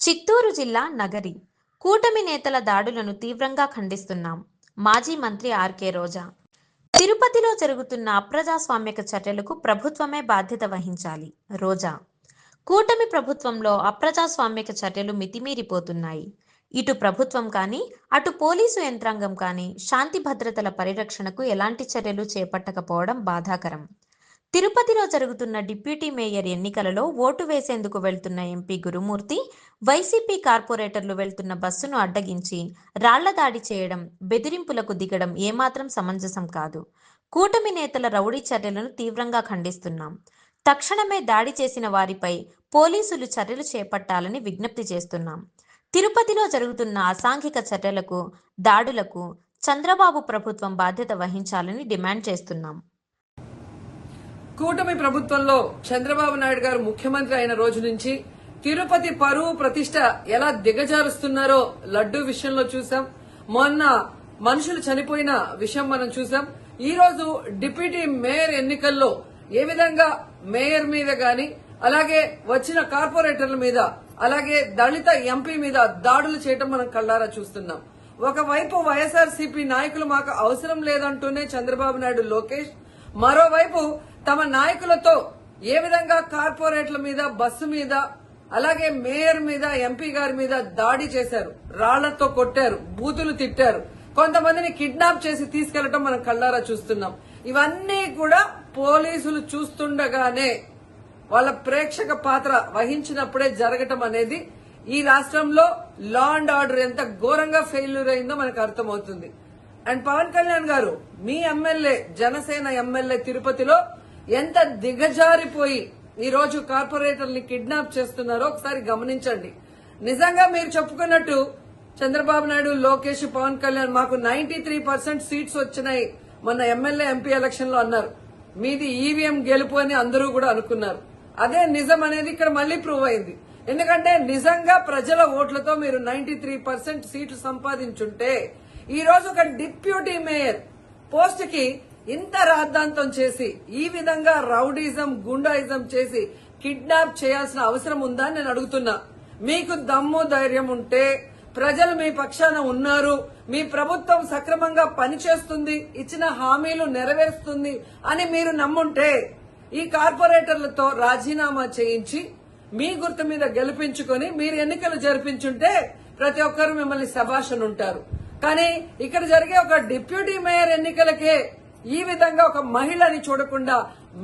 చిత్తూరు జిల్లా నగరి. కూటమి నేతల దాడులను తీవ్రంగా ఖండిస్తున్నాం. మాజీ మంత్రి ఆర్కే రోజా. తిరుపతిలో జరుగుతున్న అప్రజాస్వామ్యక చర్యలకు ప్రభుత్వమే బాధ్యత వహించాలి. రోజా. కూటమి ప్రభుత్వంలో అప్రజాస్వామ్యక చర్యలు మితిమీరిపోతున్నాయి. ఇటు ప్రభుత్వం కానీ అటు పోలీసు యంత్రాంగం కానీ శాంతి భద్రతల పరిరక్షణకు ఎలాంటి చర్యలు చేపట్టకపోవడం బాధాకరం. తిరుపతిలో జరుగుతున్న డిప్యూటీ మేయర్ ఎన్నికలలో ఓటు వేసేందుకు వెళ్తున్న ఎంపీ గురుమూర్తి వైసీపీ కార్పొరేటర్లు వెళ్తున్న బస్సును అడ్డగించి రాళ్ళ దాడి చేయడం బెదిరింపులకు దిగడం ఏమాత్రం సమంజసం కాదు. కూటమి నేతల రౌడీ చర్యలను తీవ్రంగా ఖండిస్తున్నాం. తక్షణమే దాడి చేసిన వారిపై పోలీసులు చర్యలు చేపట్టాలని విజ్ఞప్తి చేస్తున్నాం. తిరుపతిలో జరుగుతున్న అసాంఘిక చర్యలకు దాడులకు చంద్రబాబు ప్రభుత్వం బాధ్యత వహించాలని డిమాండ్ చేస్తున్నాం. కూటమి ప్రభుత్వంలో చంద్రబాబు నాయుడు గారు ముఖ్యమంత్రి అయిన రోజు నుంచి తిరుపతి పరువు ప్రతిష్ట ఎలా దిగజారుస్తున్నారో లడ్డూ విషయంలో చూసాం మొన్న మనుషులు చనిపోయిన విషయం మనం చూసాం ఈ రోజు డిప్యూటీ మేయర్ ఎన్నికల్లో ఏ విధంగా మేయర్ మీద గాని అలాగే వచ్చిన కార్పొరేటర్ల మీద అలాగే దళిత ఎంపీ మీద దాడులు చేయటం మనం కళ్ళారా చూస్తున్నాం. ఒకవైపు వైఎస్ఆర్ నాయకులు మాకు అవసరం లేదంటూనే చంద్రబాబు నాయుడు లోకేష్ మరోవైపు తమ నాయకులతో ఏ విధంగా కార్పొరేట్ల మీద బస్సు మీద అలాగే మేయర్ మీద ఎంపీ గారి మీద దాడి చేశారు రాళ్ళతో కొట్టారు బూతులు తిట్టారు కొంతమందిని కిడ్నాప్ చేసి తీసుకెళ్ళటం మనం కళ్ళారా చూస్తున్నాం. ఇవన్నీ కూడా పోలీసులు చూస్తుండగానే వాళ్ళ ప్రేక్షక పాత్ర వహించినప్పుడే జరగటం అనేది ఈ రాష్ట్రంలో లా అండ్ ఆర్డర్ ఎంత ఘోరంగా ఫెయిల్యూర్ అయిందో మనకు అర్థమవుతుంది. అండ్ పవన్ కళ్యాణ్ గారు మీ ఎమ్మెల్యే జనసేన ఎమ్మెల్యే తిరుపతిలో ఎంత దిగజారిపోయి ఈ రోజు కార్పొరేటర్ని కిడ్నాప్ చేస్తున్నారో ఒకసారి గమనించండి. నిజంగా మీరు చెప్పుకున్నట్టు చంద్రబాబు నాయుడు లోకేష్ పవన్ కళ్యాణ్ మాకు నైన్టీ త్రీ పర్సెంట్ సీట్స్ వచ్చినాయి మొన్న ఎమ్మెల్యే ఎంపీ ఎలక్షన్లో అన్నారు. మీది ఈవీఎం గెలుపు అని అందరూ కూడా అనుకున్నారు. అదే నిజం అనేది ఇక్కడ మళ్ళీ ప్రూవ్ అయింది. ఎందుకంటే నిజంగా ప్రజల ఓట్లతో మీరు నైన్టీ త్రీ పర్సెంట్ సీట్లు సంపాదించుంటే ఈ రోజు ఒక డిప్యూటీ మేయర్ పోస్ట్కి ఇంత రాద్ధాంతం చేసి ఈ విధంగా రౌడీజం గుండాయిజం చేసి కిడ్నాప్ చేయాల్సిన అవసరం ఉందా అని నేను అడుగుతున్నా. మీకు దమ్ము ధైర్యం ఉంటే ప్రజలు మీ పక్షాన ఉన్నారు మీ ప్రభుత్వం సక్రమంగా పనిచేస్తుంది ఇచ్చిన హామీలు నెరవేరుస్తుంది అని మీరు నమ్ముంటే ఈ కార్పొరేటర్లతో రాజీనామా చేయించి మీ గుర్తు మీద గెలిపించుకొని మీరు ఎన్నికలు జరిపించుంటే ప్రతి ఒక్కరు మిమ్మల్ని శభాషను ఉంటారు. కానీ ఇక్కడ జరిగే ఒక డిప్యూటీ మేయర్ ఎన్నికలకే ఈ విధంగా ఒక మహిళని చూడకుండా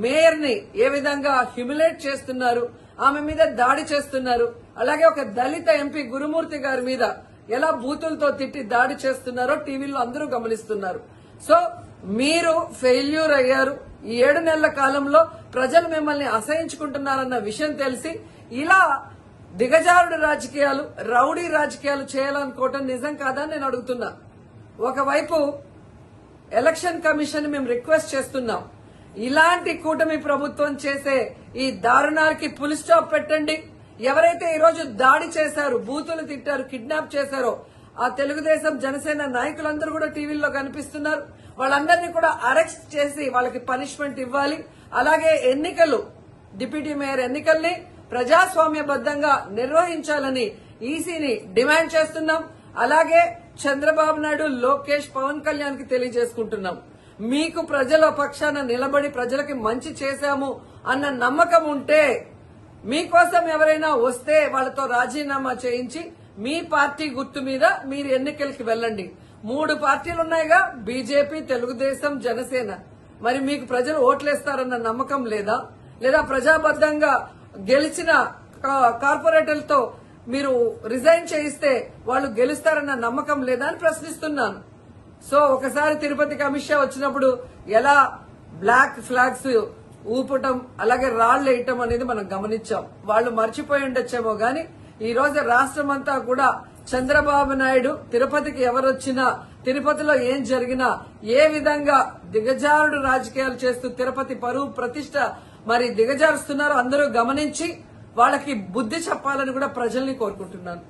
మేయర్ని ఏ విధంగా హ్యూమిలేట్ చేస్తున్నారు ఆమె మీద దాడి చేస్తున్నారు అలాగే ఒక దళిత ఎంపీ గురుమూర్తి గారి మీద ఎలా బూతులతో తిట్టి దాడి చేస్తున్నారో టీవీలో అందరూ గమనిస్తున్నారు. సో మీరు ఫెయిల్యూర్ అయ్యారు. ఈ ఏడు నెలల కాలంలో ప్రజలు మిమ్మల్ని అసహించుకుంటున్నారన్న విషయం తెలిసి ఇలా దిగజారుడు రాజకీయాలు రౌడీ రాజకీయాలు చేయాలనుకోవటం నిజం కాదని నేను అడుగుతున్నా. ఒకవైపు ఎలక్షన్ కమిషన్ మేము రిక్వెస్ట్ చేస్తున్నాం. ఇలాంటి కూటమి ప్రభుత్వం చేసే ఈ దారుణాలకి పులి స్టాప్ పెట్టండి. ఎవరైతే ఈరోజు దాడి చేశారు బూతులు తిట్టారు కిడ్నాప్ చేశారో ఆ తెలుగుదేశం జనసేన నాయకులందరూ కూడా టీవీల్లో కనిపిస్తున్నారు. వాళ్ళందరినీ కూడా అరెస్ట్ చేసి వాళ్ళకి పనిష్మెంట్ ఇవ్వాలి. అలాగే ఎన్నికలు డిప్యూటీ మేయర్ ఎన్నికల్ని ప్రజాస్వామ్యబద్దంగా నిర్వహించాలని ఈసీని డిమాండ్ చేస్తున్నాం. అలాగే చంద్రబాబు నాయుడు లోకేష్ పవన్ కళ్యాణ్కి తెలియజేసుకుంటున్నాం. మీకు ప్రజల పక్షాన నిలబడి ప్రజలకి మంచి చేశాము అన్న నమ్మకం ఉంటే మీకోసం ఎవరైనా వస్తే వాళ్ళతో రాజీనామా చేయించి మీ పార్టీ గుర్తు మీద మీరు ఎన్నికలకి వెళ్ళండి. మూడు పార్టీలు ఉన్నాయిగా బీజేపీ తెలుగుదేశం జనసేన. మరి మీకు ప్రజలు ఓట్లేస్తారన్న నమ్మకం లేదా? లేదా ప్రజాబద్దంగా గెలిచిన కా- కార్పొరేటర్లతో మీరు రిజైన్ చేయిస్తే వాళ్ళు గెలుస్తారన్న నమ్మకం లేదా అని ప్రశ్నిస్తున్నాను. సో ఒకసారి తిరుపతికి అమిత్ షా వచ్చినప్పుడు ఎలా బ్లాక్ ఫ్లాగ్స్ ఊపటం అలాగే రాళ్ళు వేయటం అనేది మనం గమనించాం. వాళ్ళు మర్చిపోయి ఉండొచ్చేమో గాని ఈ రోజు రాష్ట్రం అంతా కూడా చంద్రబాబు నాయుడు తిరుపతికి ఎవరొచ్చినా తిరుపతిలో ఏం జరిగినా ఏ విధంగా దిగజారుడు రాజకీయాలు చేస్తూ తిరుపతి పరువు ప్రతిష్ట మరి దిగజారుస్తున్నారో అందరూ గమనించి వాళ్ళకి బుద్ధి చెప్పాలని కూడా ప్రజల్ని కోరుకుంటున్నాను.